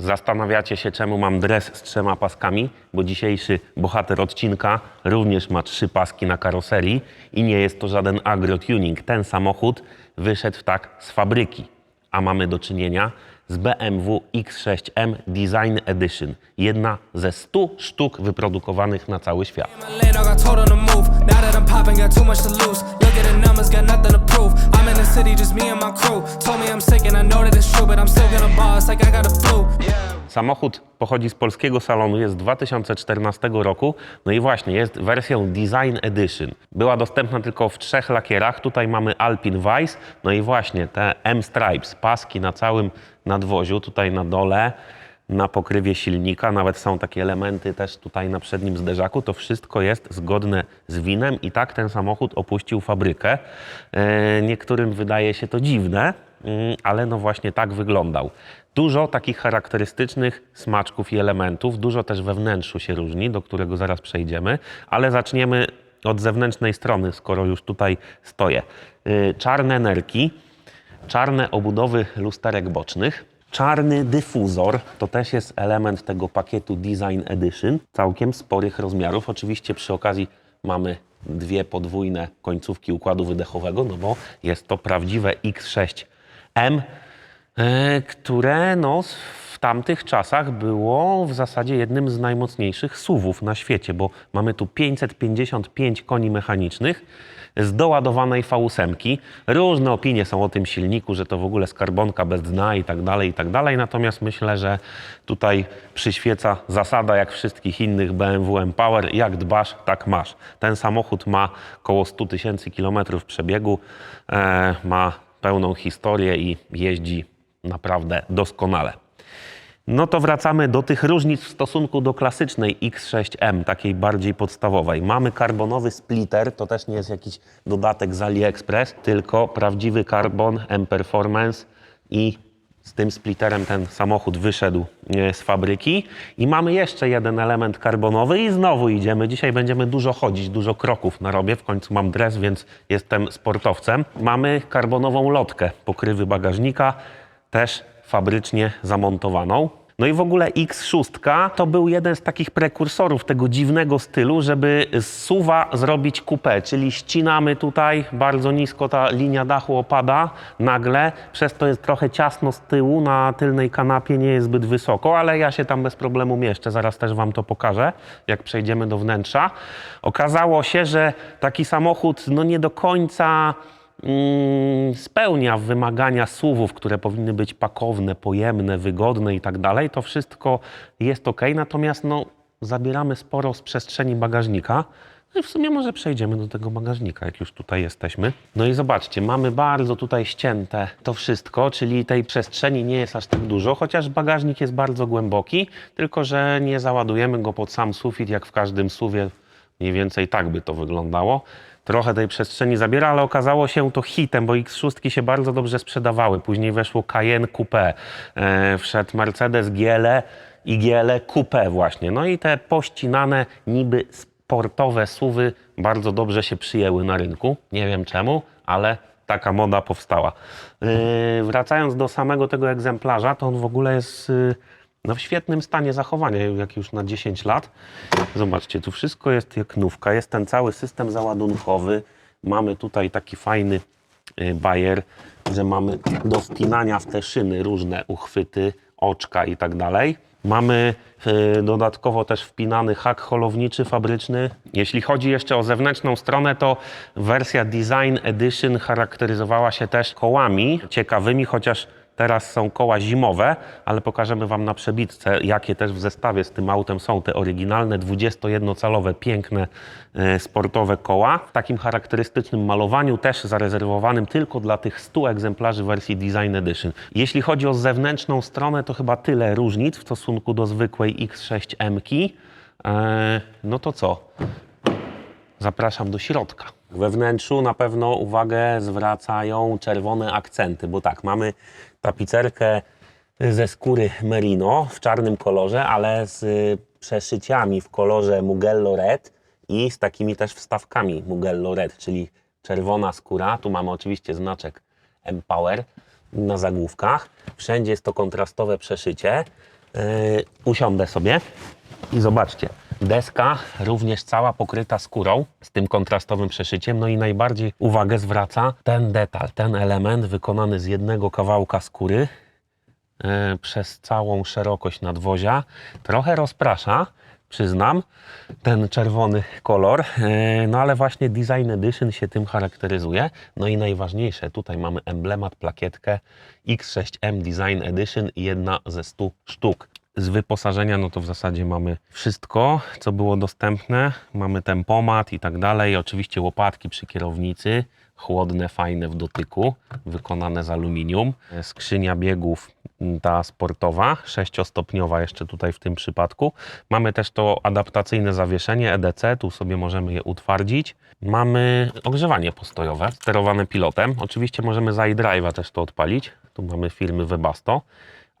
Zastanawiacie się, czemu mam dres z trzema paskami, bo dzisiejszy bohater odcinka również ma trzy paski na karoserii i nie jest to żaden agrotuning. Ten samochód wyszedł tak z fabryki, a mamy do czynienia z BMW X6M Design Edition. Jedna ze 100 sztuk wyprodukowanych na cały świat. Samochód pochodzi z polskiego salonu, jest z 2014 roku. No i właśnie, jest wersją Design Edition. Była dostępna tylko w trzech lakierach. Tutaj mamy Alpine Vice, no i właśnie te M-Stripes, paski na całym nadwoziu, tutaj na dole, na pokrywie silnika. Nawet są takie elementy też tutaj na przednim zderzaku. To wszystko jest zgodne z winem i tak ten samochód opuścił fabrykę. E, Niektórym wydaje się to dziwne, ale no właśnie tak wyglądał. Dużo takich charakterystycznych smaczków i elementów, dużo też we wnętrzu się różni, do którego zaraz przejdziemy, ale zaczniemy od zewnętrznej strony, skoro już tutaj stoję. Y, Czarne nerki, czarne obudowy lusterek bocznych, czarny dyfuzor, to też jest element tego pakietu Design Edition, całkiem sporych rozmiarów. Oczywiście przy okazji mamy dwie podwójne końcówki układu wydechowego, no bo jest to prawdziwe X6M, e, które no, w tamtych czasach było w zasadzie jednym z najmocniejszych suwów na świecie, bo mamy tu 555 koni mechanicznych z doładowanej V8. Różne opinie są o tym silniku, że to w ogóle skarbonka bez dna i tak dalej, i tak dalej. Natomiast myślę, że tutaj przyświeca zasada jak wszystkich innych BMW M-Power, jak dbasz, tak masz. Ten samochód ma około 100 tysięcy kilometrów przebiegu, e, ma pełną historię i jeździ naprawdę doskonale. No to wracamy do tych różnic w stosunku do klasycznej X6M, takiej bardziej podstawowej. Mamy karbonowy splitter, to też nie jest jakiś dodatek z AliExpress, tylko prawdziwy karbon M-Performance i z tym splitterem ten samochód wyszedł z fabryki. I mamy jeszcze jeden element karbonowy i znowu idziemy. Dzisiaj będziemy dużo chodzić, dużo kroków narobię. W końcu mam dres, więc jestem sportowcem. Mamy karbonową lotkę pokrywy bagażnika, też fabrycznie zamontowaną. No i w ogóle X6 to był jeden z takich prekursorów tego dziwnego stylu, żeby z suwa zrobić coupé, czyli ścinamy tutaj, bardzo nisko ta linia dachu opada nagle, przez to jest trochę ciasno z tyłu, na tylnej kanapie nie jest zbyt wysoko, ale ja się tam bez problemu mieszczę, zaraz też Wam to pokażę, jak przejdziemy do wnętrza. Okazało się, że taki samochód no nie do końca spełnia wymagania SUV-ów, które powinny być pakowne, pojemne, wygodne i tak dalej, to wszystko jest ok, natomiast no, zabieramy sporo z przestrzeni bagażnika. No i w sumie może przejdziemy do tego bagażnika, jak już tutaj jesteśmy. No i zobaczcie, mamy bardzo tutaj ścięte to wszystko, czyli tej przestrzeni nie jest aż tak dużo, chociaż bagażnik jest bardzo głęboki, tylko że nie załadujemy go pod sam sufit, jak w każdym suwie Mniej więcej tak by to wyglądało. Trochę tej przestrzeni zabiera, ale okazało się to hitem, bo X6 się bardzo dobrze sprzedawały. Później weszło Cayenne Coupe, e, wszedł Mercedes GLE i GLE Coupe właśnie. No i te pościnane niby sportowe suwy bardzo dobrze się przyjęły na rynku. Nie wiem czemu, ale taka moda powstała. Yy, wracając do samego tego egzemplarza, to on w ogóle jest yy, no, w świetnym stanie zachowania, jak już na 10 lat. Zobaczcie, tu wszystko jest jak nówka. Jest ten cały system załadunkowy. Mamy tutaj taki fajny yy, bajer, że mamy do wpinania w te szyny różne uchwyty, oczka i tak dalej. Mamy y, dodatkowo też wpinany hak holowniczy fabryczny. Jeśli chodzi jeszcze o zewnętrzną stronę, to wersja Design Edition charakteryzowała się też kołami ciekawymi, chociaż teraz są koła zimowe, ale pokażemy Wam na przebitce, jakie też w zestawie z tym autem są te oryginalne 21-calowe, piękne, e, sportowe koła. W takim charakterystycznym malowaniu, też zarezerwowanym tylko dla tych 100 egzemplarzy wersji Design Edition. Jeśli chodzi o zewnętrzną stronę, to chyba tyle różnic w stosunku do zwykłej X6M. E, no to co? Zapraszam do środka. We wnętrzu na pewno uwagę zwracają czerwone akcenty, bo tak, mamy tapicerkę ze skóry merino w czarnym kolorze, ale z przeszyciami w kolorze Mugello Red i z takimi też wstawkami Mugello Red, czyli czerwona skóra. Tu mamy oczywiście znaczek Empower na zagłówkach. Wszędzie jest to kontrastowe przeszycie. Yy, usiądę sobie i zobaczcie. Deska również cała pokryta skórą z tym kontrastowym przeszyciem. No i najbardziej uwagę zwraca ten detal, ten element wykonany z jednego kawałka skóry e, przez całą szerokość nadwozia. Trochę rozprasza, przyznam, ten czerwony kolor, e, no ale właśnie Design Edition się tym charakteryzuje. No i najważniejsze, tutaj mamy emblemat, plakietkę X6M Design Edition, jedna ze 100 sztuk. Z wyposażenia, no to w zasadzie mamy wszystko, co było dostępne. Mamy tempomat i tak dalej. Oczywiście łopatki przy kierownicy, chłodne, fajne w dotyku, wykonane z aluminium. Skrzynia biegów m, ta sportowa, sześciostopniowa jeszcze tutaj w tym przypadku. Mamy też to adaptacyjne zawieszenie EDC, tu sobie możemy je utwardzić. Mamy ogrzewanie postojowe, sterowane pilotem. Oczywiście możemy z iDrive'a też to odpalić. Tu mamy firmy Webasto.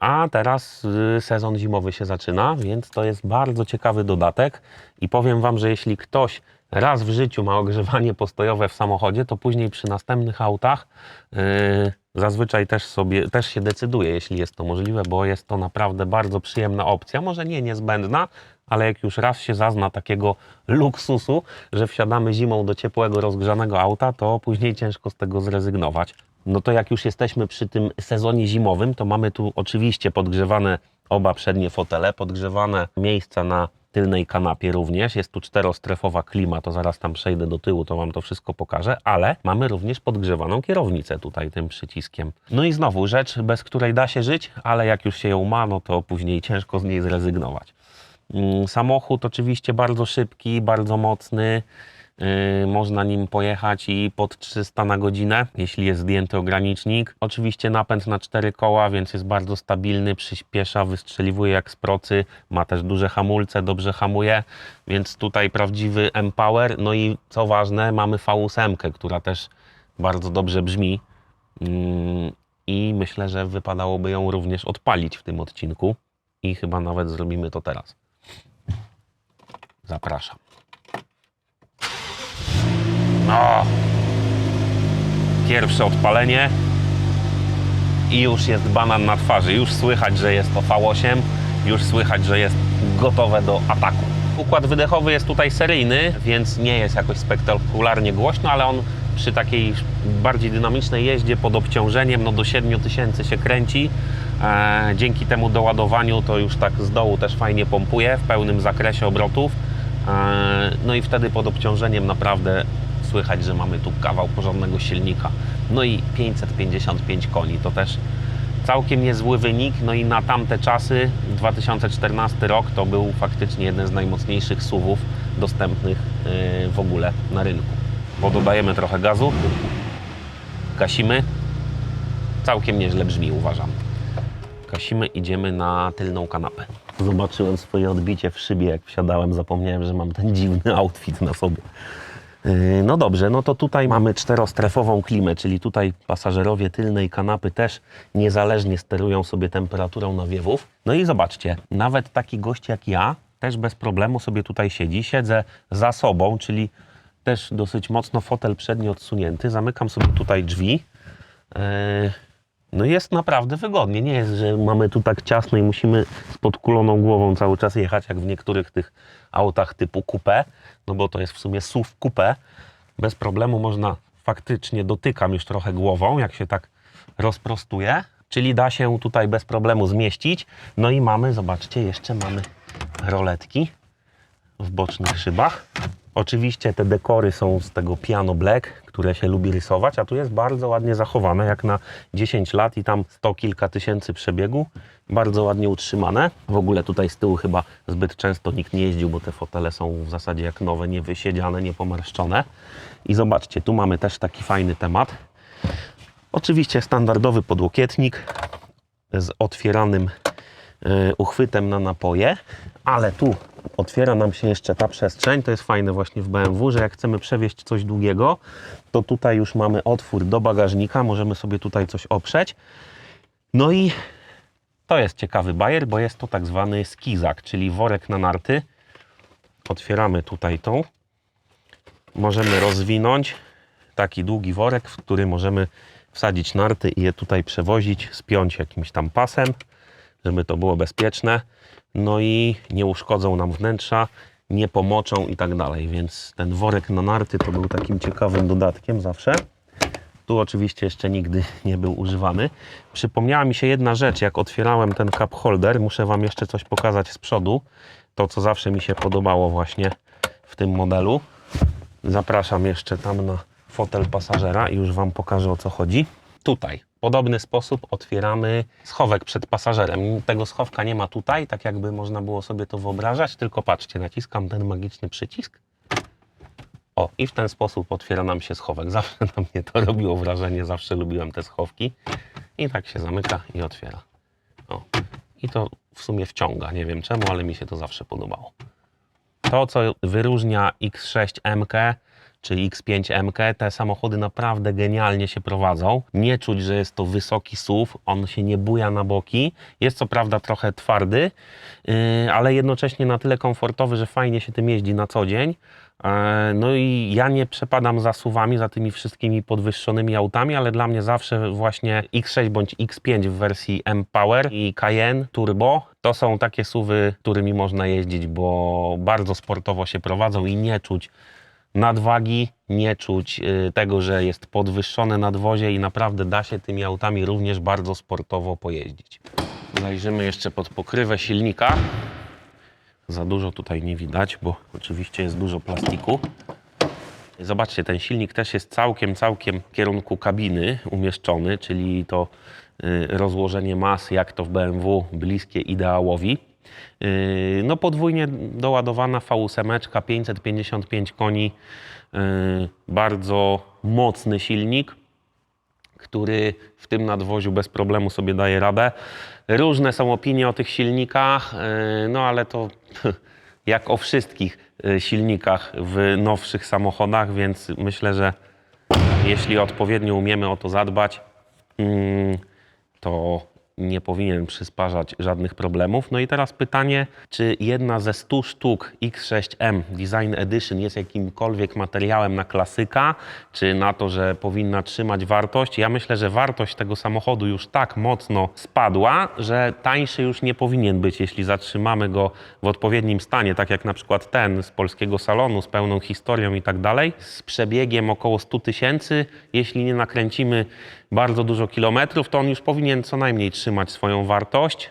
A teraz y, sezon zimowy się zaczyna, więc to jest bardzo ciekawy dodatek. I powiem Wam, że jeśli ktoś raz w życiu ma ogrzewanie postojowe w samochodzie, to później przy następnych autach yy, zazwyczaj też sobie też się decyduje, jeśli jest to możliwe, bo jest to naprawdę bardzo przyjemna opcja. Może nie niezbędna, ale jak już raz się zazna takiego luksusu, że wsiadamy zimą do ciepłego, rozgrzanego auta, to później ciężko z tego zrezygnować. No to jak już jesteśmy przy tym sezonie zimowym, to mamy tu oczywiście podgrzewane oba przednie fotele, podgrzewane miejsca na tylnej kanapie również. Jest tu czterostrefowa klima, to zaraz tam przejdę do tyłu, to Wam to wszystko pokażę, ale mamy również podgrzewaną kierownicę tutaj tym przyciskiem. No i znowu rzecz, bez której da się żyć, ale jak już się ją ma, no to później ciężko z niej zrezygnować. Mm, Samochód oczywiście bardzo szybki, bardzo mocny. Yy, można nim pojechać i pod 300 na godzinę, jeśli jest zdjęty ogranicznik. Oczywiście napęd na cztery koła, więc jest bardzo stabilny, przyspiesza, wystrzeliwuje jak z procy, ma też duże hamulce, dobrze hamuje, więc tutaj prawdziwy M-Power. No i co ważne, mamy V8, która też bardzo dobrze brzmi Yy, i myślę, że wypadałoby ją również odpalić w tym odcinku i chyba nawet zrobimy to teraz. Zapraszam. No. Pierwsze odpalenie i już jest banan na twarzy. Już słychać, że jest to V8, już słychać, że jest gotowe do ataku. Układ wydechowy jest tutaj seryjny, więc nie jest jakoś spektakularnie głośno, ale on przy takiej bardziej dynamicznej jeździe pod obciążeniem no do 7000 się kręci. E, dzięki temu doładowaniu to już tak z dołu też fajnie pompuje w pełnym zakresie obrotów. E, No i wtedy pod obciążeniem naprawdę słychać, że mamy tu kawał porządnego silnika. No i 555 koni to też całkiem niezły wynik. No i na tamte czasy, 2014 rok, to był faktycznie jeden z najmocniejszych SUVów dostępnych yy, w ogóle na rynku. Bo dodajemy trochę gazu, gasimy. Całkiem nieźle brzmi, uważam. Gasimy, idziemy na tylną kanapę. Zobaczyłem swoje odbicie w szybie, jak wsiadałem. Zapomniałem, że mam ten dziwny outfit na sobie. Yy, No dobrze, no to tutaj mamy czterostrefową klimę, czyli tutaj pasażerowie tylnej kanapy też niezależnie sterują sobie temperaturą nawiewów. No i zobaczcie, nawet taki gość jak ja też bez problemu sobie tutaj siedzi. Siedzę za sobą, czyli też dosyć mocno fotel przedni odsunięty. Zamykam sobie tutaj drzwi. Yy, No jest naprawdę wygodnie. Nie jest, że mamy tu tak ciasno i musimy z podkuloną głową cały czas jechać, jak w niektórych tych autach typu coupé, no bo to jest w sumie SUV coupé. Bez problemu można, faktycznie dotykam już trochę głową, jak się tak rozprostuje, czyli da się tutaj bez problemu zmieścić. No i mamy, zobaczcie, jeszcze mamy roletki w bocznych szybach. Oczywiście te dekory są z tego piano black, które się lubi rysować, a tu jest bardzo ładnie zachowane, jak na 10 lat i tam sto kilka tysięcy przebiegu. Bardzo ładnie utrzymane. W ogóle tutaj z tyłu chyba zbyt często nikt nie jeździł, bo te fotele są w zasadzie jak nowe, nie wysiedziane, nie pomarszczone. I zobaczcie, tu mamy też taki fajny temat. Oczywiście standardowy podłokietnik z otwieranym e, uchwytem na napoje, ale tu otwiera nam się jeszcze ta przestrzeń. To jest fajne właśnie w BMW, że jak chcemy przewieźć coś długiego, to tutaj już mamy otwór do bagażnika, możemy sobie tutaj coś oprzeć. No i to jest ciekawy bajer, bo jest to tak zwany skizak, czyli worek na narty. Otwieramy tutaj tą. Możemy rozwinąć taki długi worek, w który możemy wsadzić narty i je tutaj przewozić, spiąć jakimś tam pasem. żeby to było bezpieczne. No i nie uszkodzą nam wnętrza, nie pomoczą i tak dalej. Więc ten worek na narty to był takim ciekawym dodatkiem zawsze. Tu oczywiście jeszcze nigdy nie był używany. Przypomniała mi się jedna rzecz, jak otwierałem ten cup holder, muszę Wam jeszcze coś pokazać z przodu. To, co zawsze mi się podobało właśnie w tym modelu. Zapraszam jeszcze tam na fotel pasażera i już Wam pokażę o co chodzi. Tutaj, podobny sposób otwieramy schowek przed pasażerem. Tego schowka nie ma tutaj, tak jakby można było sobie to wyobrażać, tylko patrzcie, naciskam ten magiczny przycisk. O, i w ten sposób otwiera nam się schowek. Zawsze na mnie to robiło wrażenie, zawsze lubiłem te schowki. I tak się zamyka i otwiera. O. I to w sumie wciąga, nie wiem czemu, ale mi się to zawsze podobało. To, co wyróżnia X6M czy X5M, te samochody naprawdę genialnie się prowadzą. Nie czuć, że jest to wysoki SUV, on się nie buja na boki. Jest co prawda trochę twardy, yy, ale jednocześnie na tyle komfortowy, że fajnie się tym jeździ na co dzień. E, No i ja nie przepadam za suwami, za tymi wszystkimi podwyższonymi autami, ale dla mnie zawsze właśnie X6 bądź X5 w wersji M-Power i Cayenne Turbo to są takie suwy, którymi można jeździć, bo bardzo sportowo się prowadzą i nie czuć nadwagi, nie czuć y, tego, że jest podwyższone nadwozie i naprawdę da się tymi autami również bardzo sportowo pojeździć. Zajrzymy jeszcze pod pokrywę silnika. Za dużo tutaj nie widać, bo oczywiście jest dużo plastiku. Zobaczcie, ten silnik też jest całkiem, całkiem w kierunku kabiny umieszczony, czyli to y, rozłożenie mas, jak to w BMW, bliskie ideałowi. Y, No podwójnie doładowana V8, 555 koni, y, bardzo mocny silnik, który w tym nadwoziu bez problemu sobie daje radę. Różne są opinie o tych silnikach, yy, no ale to jak o wszystkich yy, silnikach w nowszych samochodach, więc myślę, że jeśli odpowiednio umiemy o to zadbać, mm, to nie powinien przysparzać żadnych problemów. No i teraz pytanie, czy jedna ze 100 sztuk X6M Design Edition jest jakimkolwiek materiałem na klasyka, czy na to, że powinna trzymać wartość? Ja myślę, że wartość tego samochodu już tak mocno spadła, że tańszy już nie powinien być, jeśli zatrzymamy go w odpowiednim stanie, tak jak na przykład ten z polskiego salonu z pełną historią i tak dalej, z przebiegiem około 100 tysięcy. Jeśli nie nakręcimy bardzo dużo kilometrów, to on już powinien co najmniej trzymać swoją wartość,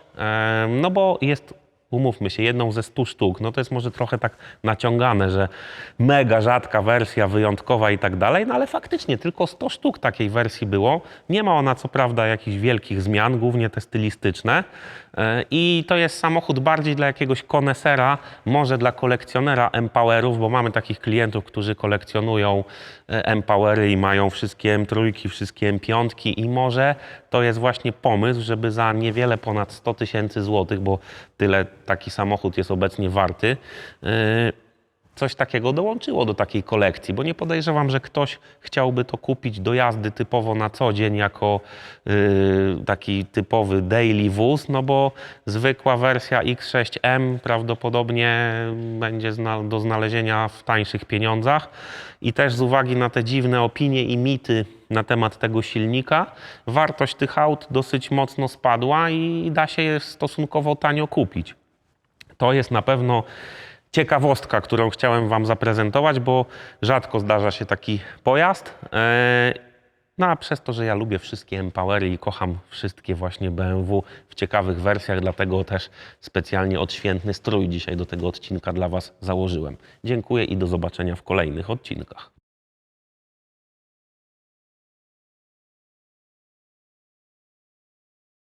no bo jest umówmy się, jedną ze 100 sztuk, no to jest może trochę tak naciągane, że mega rzadka wersja, wyjątkowa i tak dalej, no ale faktycznie tylko 100 sztuk takiej wersji było. Nie ma ona co prawda jakichś wielkich zmian, głównie te stylistyczne E, i to jest samochód bardziej dla jakiegoś konesera, może dla kolekcjonera M-Powerów, bo mamy takich klientów, którzy kolekcjonują e, M-Powery i mają wszystkie M3, wszystkie M5 i może to jest właśnie pomysł, żeby za niewiele ponad 100 tysięcy złotych, bo tyle taki samochód jest obecnie warty, yy, coś takiego dołączyło do takiej kolekcji, bo nie podejrzewam, że ktoś chciałby to kupić do jazdy typowo na co dzień jako yy, taki typowy daily wóz, no bo zwykła wersja X6M prawdopodobnie będzie do znalezienia w tańszych pieniądzach. I też z uwagi na te dziwne opinie i mity na temat tego silnika, wartość tych aut dosyć mocno spadła i da się je stosunkowo tanio kupić. To jest na pewno ciekawostka, którą chciałem Wam zaprezentować, bo rzadko zdarza się taki pojazd. E, No a przez to, że ja lubię wszystkie M-Powery i kocham wszystkie właśnie BMW w ciekawych wersjach, dlatego też specjalnie odświętny strój dzisiaj do tego odcinka dla Was założyłem. Dziękuję i do zobaczenia w kolejnych odcinkach.